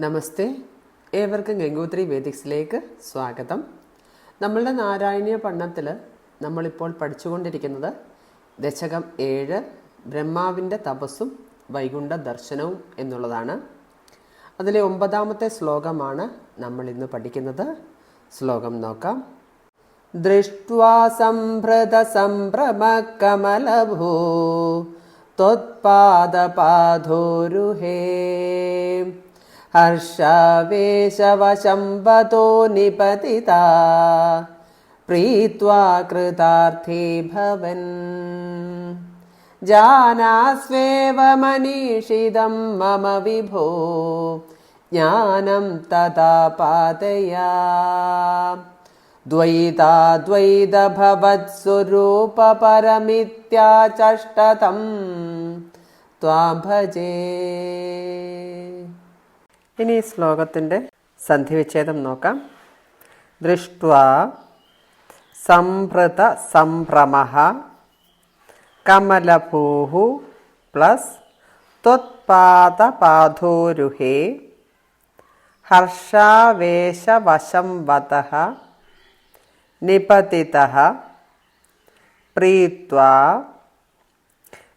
നമസ്തേ. ഏവർക്കും ഗംഗോത്രി വേദിക്സിലേക്ക് സ്വാഗതം. നമ്മളുടെ നാരായണീയ പഠനത്തിൽ നമ്മളിപ്പോൾ പഠിച്ചുകൊണ്ടിരിക്കുന്നത് ദശകം ഏഴ് ബ്രഹ്മാവിന്റെ തപസ്സും വൈകുണ്ഠ ദർശനവും എന്നുള്ളതാണ്. അതിലെ ഒമ്പതാമത്തെ ശ്ലോകമാണ് നമ്മൾ ഇന്ന് പഠിക്കുന്നത്. ശ്ലോകം നോക്കാം. ദൃഷ്ട്വാ സംഭൃത സംഭ്രമ കമലഭൂ ത്വത്പാദപാധോരുഹേ. ഹർഷാവേശവശംവതോ നിപതിതാ പ്രീത്വാ കൃതാർത്ഥേ ഭവൻ ജാനാസ്വേവ മനീഷിതം മമ വിഭോ ജ്ഞാനം തഥാ പാതയാ ദ്വൈതാദ്വൈതഭവത്സ്വരൂപപരമിത്യാചഷ്ടതം ത്വാം ഭജേ ഇനി ഈ ശ്ലോകത്തിന്റെ സന്ധിവിച്ഛേദം നോക്കാം. ദൃഷ്ട്വ സംഭൃത സംഭ്രമ കമലഭൂഹു പ്ലസ് ത്വത്പാദപാധോരുഹേ ഹർഷാവേശവശംവത നിപതിത പ്രീത്വാ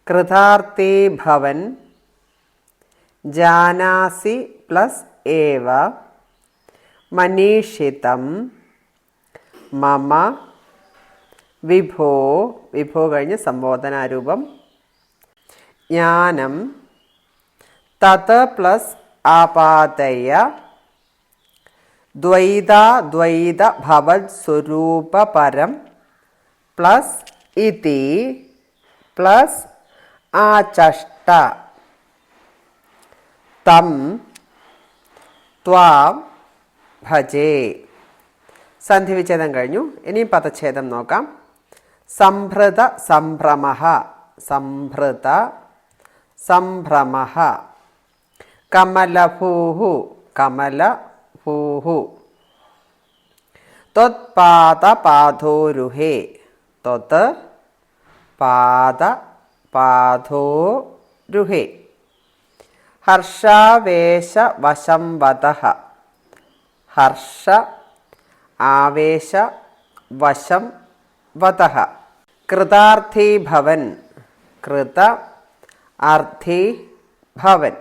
കൃതാർത്ഥേ ഭവൻ ജാനാസി പ്ലസ് ഏവ. മനീഷിതം. മമ. വിഭോ. വിഭോ കഴിഞ്ഞ് സംബോധനാരൂപം. ജ്ഞാനം. തത് പ്ലസ് ആപാതയ ദ്വൈതാദ്വൈത ഭവത് സ്വരൂപപരം പ്ലസ് ഇതി. പ്ലസ് ആചഷ്ട. തം ത്വാം ഭജേ. സന്ധിവിച്ഛേദം കഴിഞ്ഞു. ഇനിയും പദച്ഛേദം നോക്കാം. സംഭൃത സംഭ്രമ സംഭൃത സംഭ്രമ കമലഭൂഹു കമലഭൂഹു. ത്വത്പാദപാധോരുഹേ ത്വത് പാദ പാധോരുഹേ ഹർഷാവേശവശംവത ഹർഷ ആവേശ വശം വത കൃതാർത്ഥീ ഭവൻ. കൃത അർത്ഥീ ഭവൻ.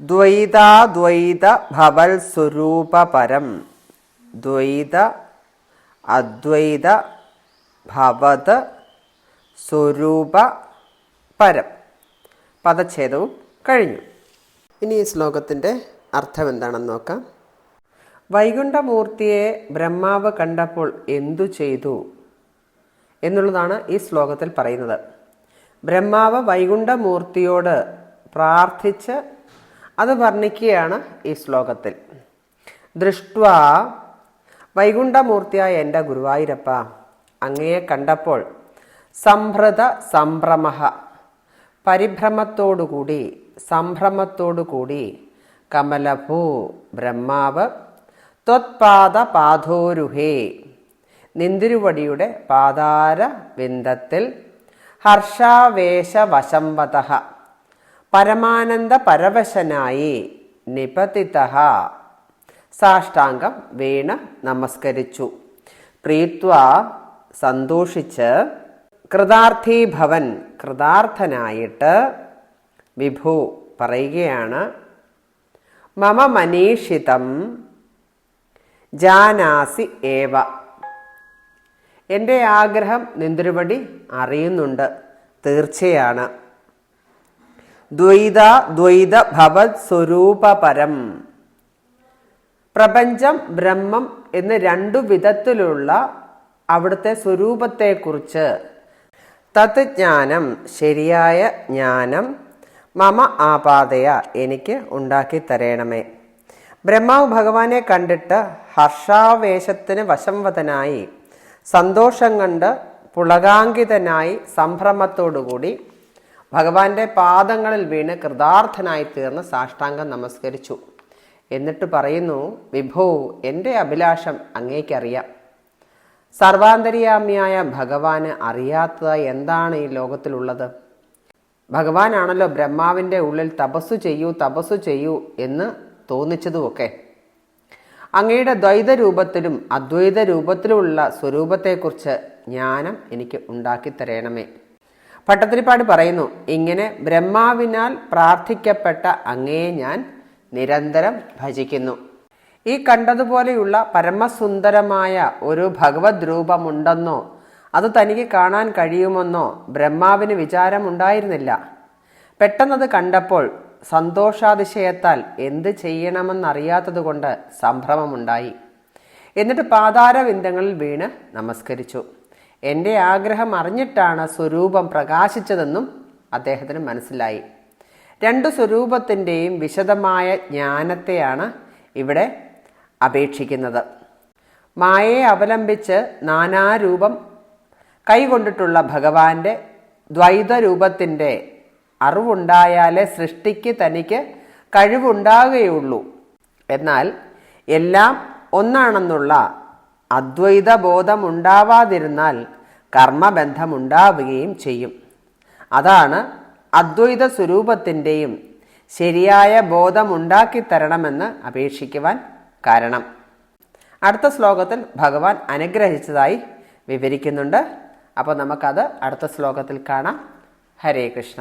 ദ്വൈതാദ്വൈത ഭവൽ സ്വരൂപപരം. ദ്വൈത അദ്വൈത ഭവത് സ്വരൂപ പരം പദച്ഛേദവും കഴിഞ്ഞു. ഇനി ഈ ശ്ലോകത്തിന്റെ അർത്ഥം എന്താണെന്ന് നോക്കാം. വൈകുണ്ഠമൂർത്തിയെ ബ്രഹ്മാവ് കണ്ടപ്പോൾ എന്തു ചെയ്തു എന്നുള്ളതാണ് ഈ ശ്ലോകത്തിൽ പറയുന്നത്. ബ്രഹ്മാവ് വൈകുണ്ഠമൂർത്തിയോട് പ്രാർത്ഥിച്ച് അത് വർണിക്കുകയാണ് ഈ ശ്ലോകത്തിൽ. ദൃഷ്ട്വ വൈകുണ്ഠമൂർത്തിയായ എന്റെ ഗുരുവായൂരപ്പ അങ്ങയെ കണ്ടപ്പോൾ സംഭൃത സംഭ്രമ പരിഭ്രമത്തോടുകൂടി സംഭ്രമത്തോടുകൂടി കമലഭൂ ബ്രഹ്മാവ് ത്വത്പാദ പാധോരുഹേ നിന്തിരുവടിയുടെ പാതാര വിന്ദത്തിൽ ഹർഷാവേശവശംവത പരമാനന്ദ പരവശനായി നിപതിത സാഷ്ടാംഗം വീണ് നമസ്കരിച്ചു. പ്രീത്വ സന്തോഷിച്ച് കൃതാർത്ഥീഭവൻ കൃതാർത്ഥനായിട്ട് വിഭു പറയുകയാണ് മമ മനീഷിതം ജാനാസി ഏവ. എന്റെ ആഗ്രഹം നിന്തിരുപടി അറിയുന്നുണ്ട് തീർച്ചയാണ്. ദ്വൈത ദ്വൈത ഭവത് സ്വരൂപപരം. പ്രപഞ്ചം ബ്രഹ്മം എന്ന് രണ്ടു വിധത്തിലുള്ള അവിടുത്തെ സ്വരൂപത്തെക്കുറിച്ച്. തത് ജ്ഞാനം ശരിയായ ജ്ഞാനം മമ ആപാതയ എനിക്ക് ഉണ്ടാക്കി തരേണമേ. ബ്രഹ്മാവ് ഭഗവാനെ കണ്ടിട്ട് ഹർഷാവേശത്തിന് വശംവതനായി സന്തോഷം കണ്ട് പുളകാങ്കിതനായി സംഭ്രമത്തോടുകൂടി ഭഗവാന്റെ പാദങ്ങളിൽ വീണ് കൃതാർത്ഥനായി തീർന്ന് സാഷ്ടാംഗം നമസ്കരിച്ചു. എന്നിട്ട് പറയുന്നു വിഭോ എന്റെ അഭിലാഷം അങ്ങേക്കറിയാം. സർവാന്തര്യാമിയായ ഭഗവാന് അറിയാത്തതായി എന്താണ് ഈ ലോകത്തിലുള്ളത്? ഭഗവാനാണല്ലോ ബ്രഹ്മാവിന്റെ ഉള്ളിൽ തപസ്സു ചെയ്യൂ തപസ്സു ചെയ്യൂ എന്ന് തോന്നിച്ചതുമൊക്കെ. അങ്ങയുടെ ദ്വൈത രൂപത്തിലും അദ്വൈത രൂപത്തിലുമുള്ള സ്വരൂപത്തെക്കുറിച്ച് ജ്ഞാനം എനിക്ക് ഉണ്ടാക്കിത്തരണമേ. പട്ടത്തിരിപ്പാട് പറയുന്നു ഇങ്ങനെ ബ്രഹ്മാവിനാൽ പ്രാർത്ഥിക്കപ്പെട്ട അങ്ങയെ ഞാൻ നിരന്തരം ഭജിക്കുന്നു. ഈ കണ്ടതുപോലെയുള്ള പരമസുന്ദരമായ ഒരു ഭഗവത് രൂപമുണ്ടെന്നോ അത് തനിക്ക് കാണാൻ കഴിയുമെന്നോ ബ്രഹ്മാവിന് വിചാരമുണ്ടായിരുന്നില്ല. പെട്ടെന്നത് കണ്ടപ്പോൾ സന്തോഷാതിശയത്താൽ എന്ത് ചെയ്യണമെന്നറിയാത്തതുകൊണ്ട് സംഭ്രമമുണ്ടായി. എന്നിട്ട് പാതാരവിന്ദങ്ങളിൽ വീണ് നമസ്കരിച്ചു. എന്റെ ആഗ്രഹം അറിഞ്ഞിട്ടാണ് സ്വരൂപം പ്രകാശിച്ചതെന്നും അദ്ദേഹത്തിന് മനസ്സിലായി. രണ്ട് സ്വരൂപത്തിന്റെയും വിശദമായ ജ്ഞാനത്തെയാണ് ഇവിടെ അപേക്ഷിക്കുന്നത്. മായയെ അവലംബിച്ച് നാനാരൂപം കൈകൊണ്ടിട്ടുള്ള ഭഗവാന്റെ ദ്വൈത രൂപത്തിന്റെ അറിവുണ്ടായാലേ സൃഷ്ടിക്ക് തനിക്ക് കഴിവുണ്ടാകുകയുള്ളൂ. എന്നാൽ എല്ലാം ഒന്നാണെന്നുള്ള അദ്വൈത ബോധമുണ്ടാവാതിരുന്നാൽ കർമ്മബന്ധമുണ്ടാവുകയും ചെയ്യും. അതാണ് അദ്വൈത സ്വരൂപത്തിന്റെയും ശരിയായ ബോധമുണ്ടാക്കി തരണമെന്ന് അപേക്ഷിക്കുവാൻ കാരണം. അടുത്ത ശ്ലോകത്തിൽ ഭഗവാൻ അനുഗ്രഹിച്ചതായി വിവരിക്കുന്നുണ്ട്. അപ്പോൾ നമുക്കത് അടുത്ത ശ്ലോകത്തിൽ കാണാം. ഹരേ കൃഷ്ണ.